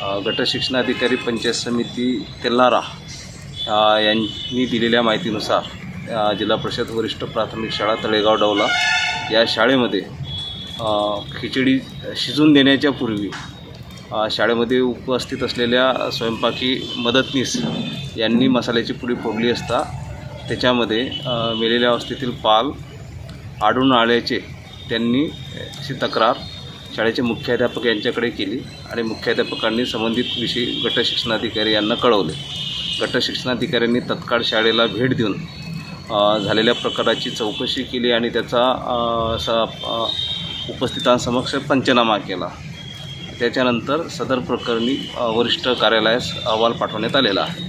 गटशिक्षणाधिकारी पंचायत समिती तेलनारा यांनी दिलेल्या माहितीनुसार जिल्हा परिषद वरिष्ठ प्राथमिक शाळा तळेगाव डवला या शाळेमध्ये खिचडी शिजून देण्याच्या पूर्वी शाळेमध्ये उपस्थित असलेल्या स्वयंपाकी मदतनीस यांनी मसाल्याची पुडी फोडली असता त्याच्यामध्ये मेलेल्या अवस्थेतील पाल आढळून आल्याचे त्यांनी अशी तक्रार शाळेचे मुख्याध्यापक यांच्याकडे केली आणि मुख्याध्यापकांनी संबंधित विषयी गट शिक्षणाधिकारी यांना कळवले. गट शिक्षणाधिकाऱ्यांनी तत्काळ शाळेला भेट देऊन झालेल्या प्रकाराची चौकशी केली आणि त्याचा अ, उपस्थितांसमक्ष पंचनामा केला. त्याच्यानंतर सदर प्रकरणी वरिष्ठ कार्यालयास अहवाल पाठवण्यात आलेला आहे.